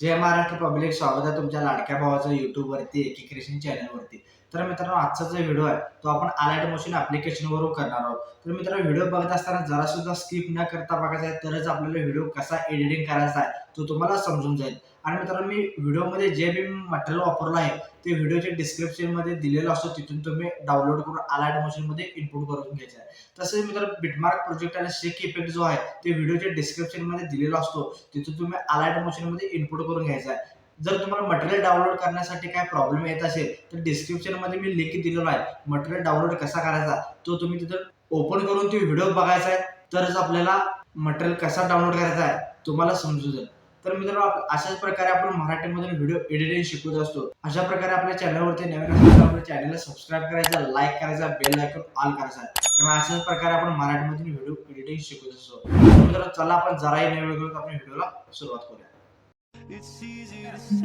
जय Maharashtra public स्वागत आहे तुमच्या लाडक्या भावाचं युट्यूबवरती एकीक्रेशन चॅनलवरती तर मित्रांनो आजचा जो व्हिडिओ आहे तो आपण अलाइट मोशन ॲप्लिकेशनवरून करणार आहोत. तर मित्रांनो व्हिडिओ बघत असताना जरासुद्धा स्किप न करता बघायचा आहे तरच आपल्याला व्हिडिओ कसा एडिटिंग करायचा आहे तो तुम्हाला समजून जाईल. आणि मित्रांनो मी व्हिडिओमध्ये जे बी मटेरियल वापरलं आहे ते व्हिडिओच्या डिस्क्रिप्शनमध्ये दिलेलं असतो. तिथून तुम्ही डाउनलोड करून अलाइट मशीनमध्ये इनपुट करून घ्यायचं आहे. तसेच मित्रांनो बिटमार्क प्रोजेक्ट आणि शेक इफेक्ट जो आहे ते व्हिडिओच्या डिस्क्रिप्शनमध्ये दिलेला असतो. तिथून तुम्ही अलाइट मशीनमध्ये इनपुट करून घ्यायचा आहे. जर तुम्हाला मटेरियल डाउनलोड करण्यासाठी काय प्रॉब्लेम येत असेल तर डिस्क्रिप्शनमध्ये मी लिंक दिलेला आहे. मटेरियल डाउनलोड कसा करायचा तो तुम्ही तिथं ओपन करून ते व्हिडिओ बघायचा आहे. तरच आपल्याला मटेरियल कसा डाउनलोड करायचा आहे तुम्हाला समजू जाईल तर मित्रांनो अशाच प्रकारे आपण मराठीमधून व्हिडिओ एडिटिंग शिकवत असतो. अशा प्रकारे आपल्या चॅनलवरती नवीन आपल्या चॅनलला सबस्क्राईब करायचा लाईक करायचा बेल आयकॉन ऑल करायचा. कारण अशाच प्रकारे आपण मराठीमधून व्हिडिओ एडिटिंग शिकवत असतो. तर मित्रांनो चला आपण जराही नवीन वेगळं आपण व्हिडिओला सुरुवात करूया.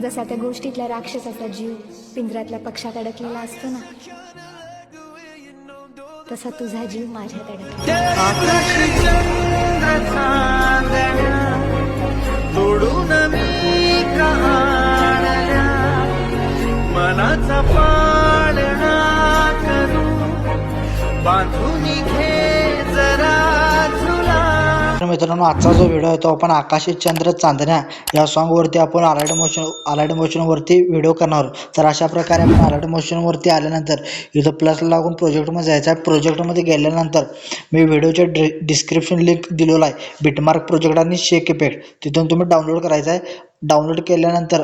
जसा त्या गोष्टीतल्या राक्षसाचा जीव पिंजऱ्यातल्या पक्षात अडकलेला असतो ना तसा तुझा जीव माझ्यात अडकला तोडून मी कहाण्या मनाचा पाळणा करू. बांधून घे मित्रांनो आजचा जो व्हिडिओ आहे तो आपण आकाशी चंद्र चांदण्या या सॉन्गवरती आपण अलाइड मोशन आलाड मोशनवरती व्हिडिओ करणार आहोत. तर अशा प्रकारे आपण आलाड मोशनवरती आल्यानंतर इथं प्लसला लागून प्रोजेक्टमध्ये जायचं आहे. प्रोजेक्टमध्ये गेल्यानंतर मी व्हिडिओच्या डि डिस्क्रिप्शन लिंक दिलेला आहे. बिटमार्क प्रोजेक्ट आणि शेक इफेक्ट तिथून तुम्ही डाउनलोड करायचं आहे. डाउनलोड केल्यानंतर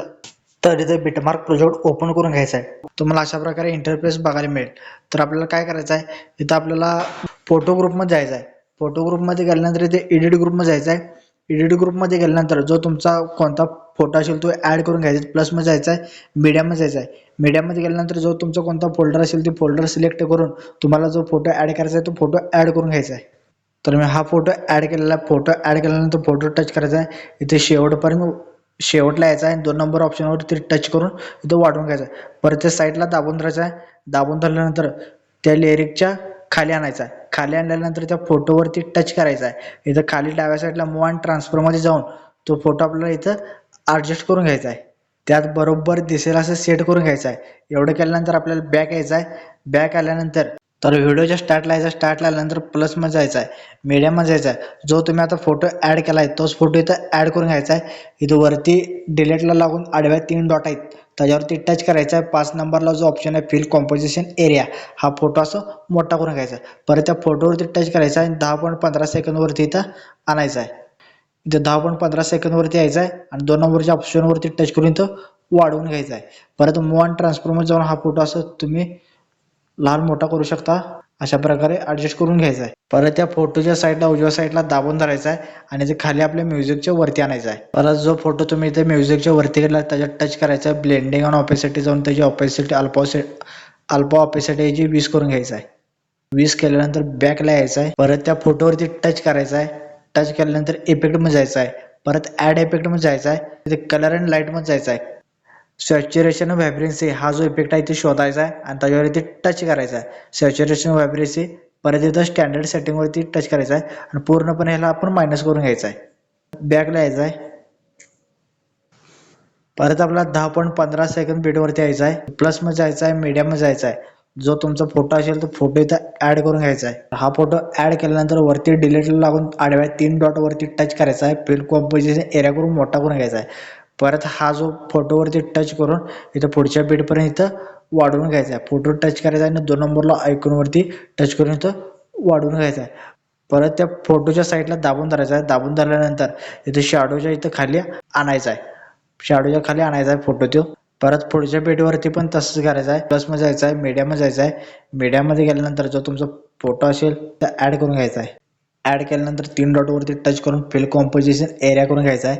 तर इथं बिटमार्क प्रोजेक्ट ओपन करून घ्यायचा आहे. तुम्हाला अशा प्रकारे इंटरफेस बघायला मिळेल. तर आपल्याला काय करायचं आहे? इथं आपल्याला फोटो ग्रुपमध्ये जायचं आहे. फोटो ग्रुपमध्ये गेल्यानंतर इथे एडिट ग्रुपमध्ये जायचं आहे एडिट ग्रुपमध्ये गेल्यानंतर जो तुमचा कोणता फोटो असेल तो ॲड करून घ्यायचा. प्लसमध्ये जायचा आहे मीडियामध्ये जायचं आहे मीडियामध्ये गेल्यानंतर जो तुमचा कोणता फोल्डर असेल ते फोल्डर सिलेक्ट करून तुम्हाला जो फोटो ॲड करायचा आहे तो फोटो ॲड करून घ्यायचा आहे तर मी हा फोटो ॲड केलेला आहे फोटो ॲड केल्यानंतर फोटो टच करायचा आहे इथे शेवटपर्यंत शेवटला यायचा आहे दोन नंबर ऑप्शनवर ते टच करून इथं वाढवून घ्यायचा आहे परत त्या साईडला दाबून धरायचा आहे दाबून धरल्यानंतर त्या लिरिकच्या खाली आणायचा आहे खाली आणल्यानंतर त्या फोटोवरती टच करायचा आहे इथं खाली डाव्या साईडला मूव अँड ट्रान्सफरमध्ये जाऊन तो फोटो आपल्याला इथं ॲडजस्ट करून घ्यायचा आहे त्यात बरोबर दिसेल असं सेट करून घ्यायचं आहे एवढं केल्यानंतर आपल्याला बॅक यायचा आहे बॅक आल्यानंतर तर व्हिडिओच्या स्टार्टला यायचा स्टार्टला आल्यानंतर प्लसमध्ये जायचं आहे मीडियममध्ये जायचा आहे जो तुम्ही आता फोटो ॲड केला आहे तोच फोटो इथं ॲड करून घ्यायचा आहे इथं वरती डिलेटला लागून आडव्या तीन डॉट आहेत. त्याच्यावरती टच करायचा आहे. पाच नंबरला जो ऑप्शन आहे फिल कॉम्पोजिशन एरिया हा फोटो असं मोठा करून घ्यायचा आहे. परत त्या फोटोवरती टच करायचा आहे आणि दहा पॉईंट पंधरा सेकंदवरती इथं आणायचा आहे. इथं दहा पॉईंट पंधरा सेकंदवरती यायचं आहे आणि दोन नंबरच्या ऑप्शनवरती टच करून इथं वाढवून घ्यायचा आहे. परत मूव ट्रान्सफॉर्मर जाऊन हा फोटो असं तुम्ही लहान मोठा करू शकता. अशा प्रकारे ऍडजस्ट करून घ्यायचा आहे. परत त्या फोटोच्या साईडला उजव्या साईडला दाबून धरायचा आहे आणि ते खाली आपल्या म्युझिकच्या वरती आणायचा आहे. परत जो फोटो तुम्ही इथे म्युझिकच्या वरती गेला त्याच्यात टच करायचा आहे. ब्लेंडिंग ऑन ऑपेसिटी जाऊन त्याची ऑपेसिटी अल्पा अल्पा ऑपेसिटी याची वीस करून घ्यायचा आहे. वीस केल्यानंतर बॅकला यायचं आहे. परत त्या फोटोवरती टच करायचा आहे. टच केल्यानंतर इफेक्टमध्ये जायचं आहे. परत ॲड इफेक्टमध्ये जायचं आहे. तिथे कलर अँड लाईटमध्ये जायचं आहे. सॅच्युरेशन व्हायब्रन्सी हा जो इफेक्ट आहे ते शोधायचा आहे आणि त्याच्यावरती टच करायचा आहे. सॅच्युरेशन व्हायब्रन्सी परत इथं स्टँडर्ड सेटिंगवरती टच करायचा आहे आणि पूर्णपणे ह्याला आपण मायनस करून घ्यायचा आहे. बॅकला यायचा आहे. परत आपला दहा पॉईंट पंधरा सेकंड बीटवरती यायचा आहे. प्लसमध्ये जायचं आहे मीडियममध्ये जायचं आहे. जो तुमचा फोटो असेल तो फोटो इथं ॲड करून घ्यायचा आहे. हा फोटो ॲड केल्यानंतर वरती डिलीटला लागून आडव्या तीन डॉट वरती टच करायचा आहे. फिल कॉम्पोजिशन एरिया करून मोठा करून घ्यायचा आहे. परत हा जो फोटोवरती टच करून इथं पुढच्या बीटपर्यंत इथं वाढवून घ्यायचा आहे. फोटो टच करायचा आहे आणि दोन नंबरला आयकॉनवरती टच करून इथं वाढवून घ्यायचा आहे. परत त्या फोटोच्या साईडला दाबून धरायचा आहे. दाबून धरल्यानंतर इथं शॅडोच्या इथं खाली आणायचा आहे. शॅडोच्या खाली आणायचा आहे फोटो तो परत पुढच्या पेटीवरती पण तसंच करायचं आहे. प्लसमध्ये जायचं आहे मीडियामध्ये जायचं आहे. मीडियामध्ये गेल्यानंतर जो तुमचा फोटो असेल तर ॲड करून घ्यायचा आहे. ॲड केल्यानंतर तीन डॉटवरती टच करून फिल कॉम्पोजिशन एरिया करून घ्यायचा आहे.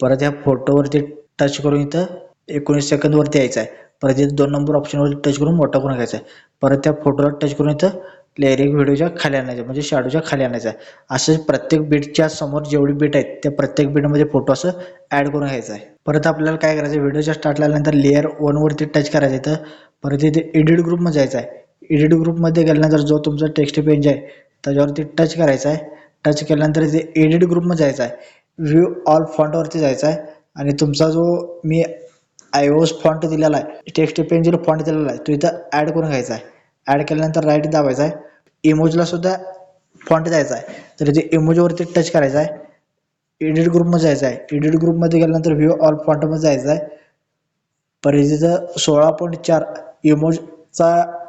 परत या फोटोवरती टच करून इथं एकोणीस सेकंदवरती यायचं आहे. परत इथं दोन नंबर ऑप्शनवरती टच करून मोठा करून घ्यायचा आहे. परत त्या फोटोला टच करून इथं लेअरिंग व्हिडिओच्या खाली आणायचं म्हणजे शॅडोच्या खाली आणायचं आहे. असं प्रत्येक बीटच्या समोर जेवढी बीट आहेत त्या प्रत्येक बीटमध्ये फोटो असं ॲड करून घ्यायचं आहे. परत आपल्याला काय करायचं व्हिडिओच्या स्टार्टला आल्यानंतर लेअर वनवरती टच करायचं इथं. परत इथे एडिट ग्रुपमध्ये जायचं आहे. एडिट ग्रुपमध्ये गेल्यानंतर जो तुमचा टेक्स्ट पेज आहे त्याच्यावरती टच करायचा आहे. टच केल्यानंतर इथे एडिट ग्रुपमध्ये जायचं आहे. व्ह्यू ऑल फॉन्टवरती जायचं आहे. आणि तुमचा जो मी आय ओस फॉन्ट दिलेला आहे टेक्स्ट पेन्सिल फॉन्ट दिलेला आहे तो इथं ॲड करून घ्यायचा आहे. ॲड केल्यानंतर राईट दाबायचा आहे. इमोजला सुद्धा फॉन्ट द्यायचा आहे. तर इथे इमोजवरती टच करायचा आहे. एडिट ग्रुपमध्ये जायचं आहे. एडिट ग्रुपमध्ये गेल्यानंतर व्ह्यू ऑल फॉन्टमध्ये जायचं आहे. पर तिथं सोळा पॉईंट चार इमोजचा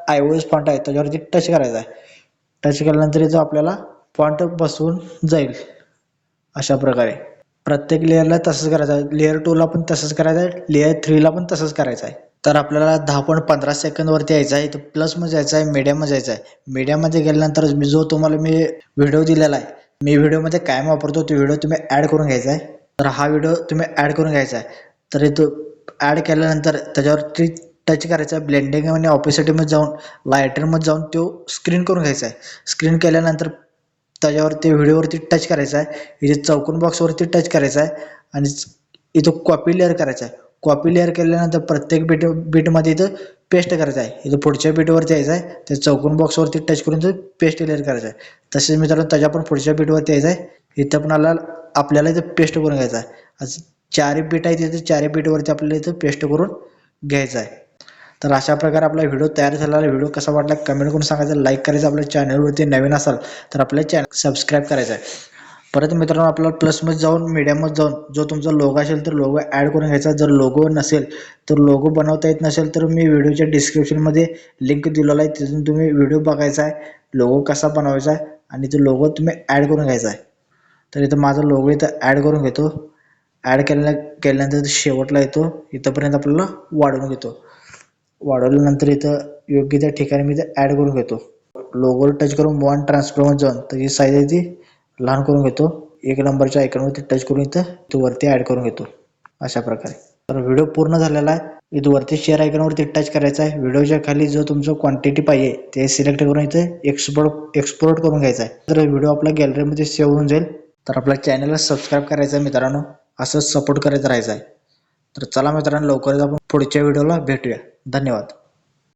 आय ओ एस फॉन्ट आहे त्याच्यावरती टच करायचा आहे. टच केल्यानंतर इथं आपल्याला फॉन्ट बसवून जाईल. अशा प्रकारे. प्रत्येक लेअरला तसंच करायचं आहे. लेअर टूला पण तसंच करायचं आहे. लेअर थ्रीला पण तसंच करायचं आहे. तर आपल्याला दहा पॉईंट पंधरा सेकंदवरती यायचं आहे. तर प्लसमध्ये जायचं आहे. मीडियामध्ये जायचं आहे. मीडियामध्ये गेल्यानंतर मी जो तुम्हाला मी व्हिडिओ दिलेला आहे मी व्हिडिओमध्ये कायम वापरतो तो व्हिडिओ तुम्ही ॲड करून घ्यायचा आहे. तर हा व्हिडिओ तुम्ही ॲड करून घ्यायचा आहे. तर इथं ॲड केल्यानंतर त्याच्यावरती टच करायचा आहे. ब्लेंडिंग आणि ऑपेसिटीमध्ये जाऊन लायटरमध्ये जाऊन तो स्क्रीन करून घ्यायचा आहे. स्क्रीन केल्यानंतर त्याच्यावरती व्हिडिओवरती टच करायचा आहे. इथे चौकोन बॉक्सवरती टच करायचा आहे. आणि इथं कॉपी लेअर करायचा आहे. कॉपी लेअर केल्यानंतर प्रत्येक बीट बीटमध्ये इथं पेस्ट करायचं आहे. इथं पुढच्या बीटवरती यायचं आहे. त्या चौकोन बॉक्सवरती टच करून तो पेस्ट लेअर करायचं आहे. तसेच मित्रांनो त्याच्या पण पुढच्या बीटवरती यायचं आहे. इथं पण आपल्याला आपल्याला इथं पेस्ट करून घ्यायचा आहे. असं चारही बीट आहे तिथे चारही बीटवरती आपल्याला इथं पेस्ट करून घ्यायचं आहे. तर अशा प्रकारे आपला व्हिडिओ तयार झालेला व्हिडिओ कसा वाटला कमेंट करून सांगायचं लाईक करायचं आपल्या चॅनलवरती नवीन असाल तर आपल्या चॅनल सबस्क्राईब करायचं आहे. परत मित्रांनो आपल्याला प्लसमध्ये जाऊन मीडियममध्ये जाऊन जो तुमचा लोगो असेल तर लोगो ॲड करून घ्यायचा. जर लोगो नसेल तर लोगो बनवता येत नसेल तर मी व्हिडिओच्या डिस्क्रिप्शनमध्ये लिंक दिलेला आहे. तिथून तुम्ही व्हिडिओ बघायचा आहे लोगो कसा बनवायचा आहे आणि तो लोगो तुम्ही ॲड करून घ्यायचा आहे. तर इथं माझा लोगो इथं ॲड करून घेतो. ॲड केल्या केल्यानंतर शेवटला येतो. इथंपर्यंत आपल्याला वाढवून घेतो. वाढवल्यानंतर इथं योग्य त्या ठिकाणी मी इथं ॲड करून घेतो. लोगोवर टच करून वन ट्रान्सफॉर्मर जाऊन त्याची साईज आहे ती लहान करून घेतो. एक नंबरच्या आयकॉनवरती टच करून इथं तो वरती ॲड करून घेतो. अशा प्रकारे. तर व्हिडिओ पूर्ण झालेला आहे. इथं वरती शेअर आयकॉनवरती टच करायचा आहे. व्हिडिओच्या खाली जो तुमचं क्वांटिटी पाहिजे ते सिलेक्ट करून इथे एक्सपोर्ट एक्सपोर्ट करून घ्यायचा आहे. तर व्हिडिओ आपल्या गॅलरीमध्ये सेव्ह होऊन जाईल. तर आपल्या चॅनलला सबस्क्राईब करायचा आहे मित्रांनो. असंच सपोर्ट करत राहायचं आहे. तर चला मित्रांनो लवकरच आपण पुढच्या व्हिडिओला भेटूया. धन्यवाद.